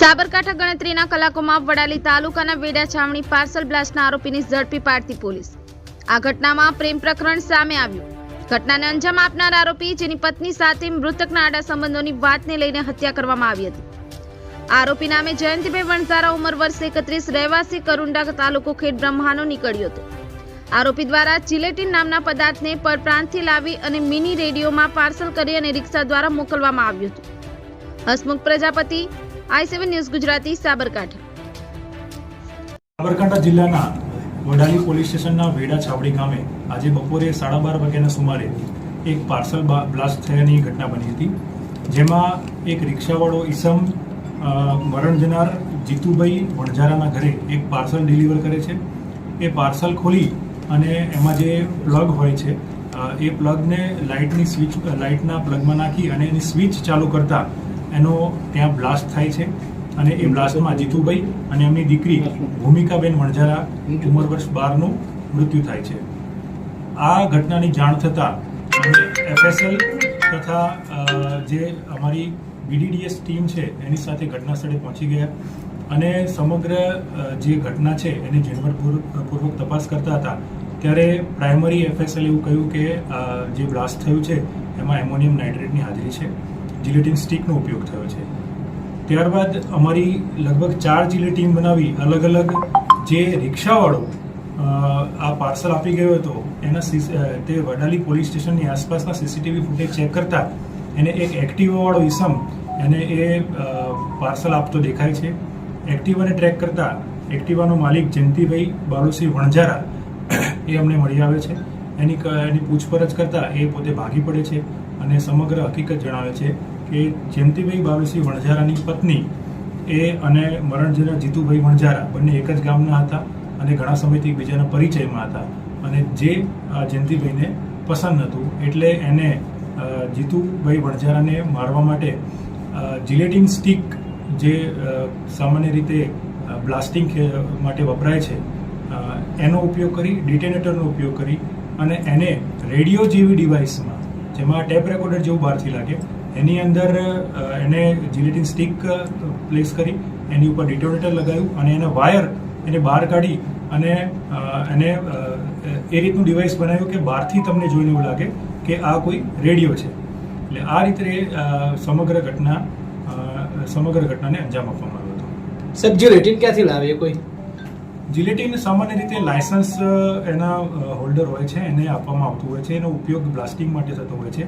સાબરકાંઠા ગણતરીના કલાકોમાં વડાલી તાલુકાના વેડા છાવણી પાર્સલ બ્લાસ્ટના આરોપીની ઝડપી પાડતી પોલીસ. આ ઘટનામાં પ્રેમ પ્રકરણ સામે આવ્યું. ઘટનાને અંજામ આપનાર આરોપી, જેની પત્ની સાથે મૃતકના આડા સંબંધોની વાતને લઈને હત્યા કરવામાં આવી હતી. આરોપી નામે જયંતિભાઈ વણઝારા ઉંમર વર્ષ એકત્રીસ, રહેવાસી કરુંડા તાલુકો ખેડ બ્રહ્માનો નીકળ્યો હતો. આરોપી દ્વારા જિલેટીન નામના પદાર્થને પરપ્રાંતથી લાવી અને મિની રેડિયોમાં પાર્સલ કરી અને રિક્ષા દ્વારા મોકલવામાં આવ્યું હતું. Hasmukh Prajapati I seven news Gujarati, Sabarkantha. Sabarkantha જિલ્લાના વડાલી પોલીસ સ્ટેશનના વેડા છાવડી ગામે આજે બપોરે સાડા બાર વાગ્યાના સુમારે એક પાર્સલ બ્લાસ્ટ થયાની ઘટના બની હતી, જેમાં એક રિક્ષાવાળો ઈસમ મરણ જનાર જીતુભાઈ વણઝારાના ઘરે એક પાર્સલ ડિલિવર કરે છે. એ પાર્સલ ખોલી અને એમાં જે પ્લગ હોય છે એ પ્લગને લાઇટની સ્વિચ, લાઇટના પ્લગમાં નાખી અને એની સ્વિચ ચાલુ કરતા એનો ત્યાં બ્લાસ્ટ થાય છે અને એ બ્લાસ્ટમાં જીતુભાઈ અને એમની દીકરી ભૂમિકાબેન વણઝારા ઉંમર વર્ષ બારનું મૃત્યુ થાય છે. આ ઘટનાની જાણ થતાં એફએસએલ તથા જે અમારી બીડીડીએસ ટીમ છે, એની સાથે ઘટના સ્થળે પહોંચી ગયા અને સમગ્ર જે ઘટના છે એની ઝીણવટપૂર્વક તપાસ કરતા હતા. ત્યારે પ્રાઇમરી એફએસએલ એવું કહ્યું કે જે બ્લાસ્ટ થયું છે, એમાં એમોનિયમ નાઇટ્રેટની હાજરી છે. જિલેટિન સ્ટીકનો ઉપયોગ થયો છે. ત્યારબાદ અમારી લગભગ ચાર જિલ્લે ટીમ બનાવી અલગ અલગ જે રિક્ષાવાળો આ પાર્સલ આપી ગયો હતો, એના તે વડાલી પોલીસ સ્ટેશનની આસપાસના સીસીટીવી ફૂટેજ ચેક કરતા એને એક એક્ટિવાવાળો ઈસમ એને એ પાર્સલ આપતો દેખાય છે. એક્ટિવાને ટ્રેક કરતા એક્ટિવાનો માલિક જયંતિભાઈ બાલુસિંહ વણઝારા એ અમને મળી આવે છે. એની એની પૂછપરછ કરતાં એ પોતે ભાગી પડે છે અને સમગ્ર હકીકત જણાવે છે કે જયંતિભાઈ બાલુસિંહ વણઝારાની પત્ની એ અને મરણજરા જીતુભાઈ વણઝારા બંને એક જ ગામના હતા અને ઘણા સમયથી એકબીજાના પરિચયમાં હતા અને જે જયંતિભાઈને પસંદ હતું એટલે એને જીતુભાઈ વણઝારાને મારવા માટે જિલેટિન સ્ટિક જે સામાન્ય રીતે બ્લાસ્ટિંગ માટે વપરાય છે એનો ઉપયોગ કરી, ડિટેનેટરનો ઉપયોગ કરી અને એને રેડિયો જેવી ડિવાઇસમાં જેમાં ટેપ રેકોર્ડર જેવું બહારથી લાગે, એની અંદર એને જિલેટિન સ્ટિક પ્લેસ કરી, એની ઉપર ડિટોનેટર લગાવ્યું અને એના વાયર એને બહાર કાઢી અને એને એ રીતનું ડિવાઇસ બનાવ્યું કે બહારથી તમને જોઈને એવું લાગે કે આ કોઈ રેડિયો છે. એટલે આ રીતે સમગ્ર ઘટના સમગ્ર ઘટનાને અંજામ આપવામાં આવ્યો હતો. સાહેબ જે ક્યાંથી લાવે કોઈ? જિલેટિન સામાન્ય રીતે લાયસન્સ એના હોલ્ડર હોય છે એને આપવામાં આવતું હોય છે એનો ઉપયોગ બ્લાસ્ટિંગ માટે થતો હોય છે.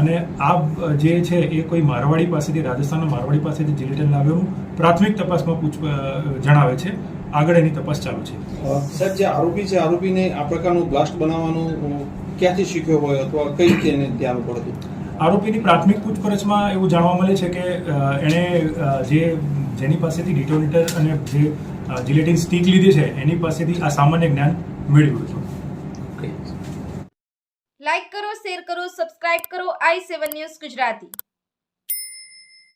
અને આ જે છે એ કોઈ મારવાડી પાસેથી રાજસ્થાનના મારવાડી પાસેથી જિલેટિન લાવ્યું પ્રાથમિક તપાસમાં પૂછ જણાવે છે. આગળ એની તપાસ ચાલુ છે. સાહેબ જે આરોપી છે આરોપીને આ પ્રકારનું બ્લાસ્ટ બનાવવાનું ક્યાંથી શીખ્યો હોય અથવા કઈ રીતે એને ધ્યાન પડતું? આરોપીની પ્રાથમિક પૂછપરછમાં એવું જાણવા મળે છે કે એણે જે જેની પાસેથી ડિટોનેટર અને જે જિલેટિન સ્ટીક લીધી છે એની પાસેથી આ સામાન્ય જ્ઞાન મેળવ્યું હતું. ઓકે લાઈક કરો શેર કરો સબસ્ક્રાઇબ કરો આઈ સેવન ન્યૂઝ ગુજરાતી.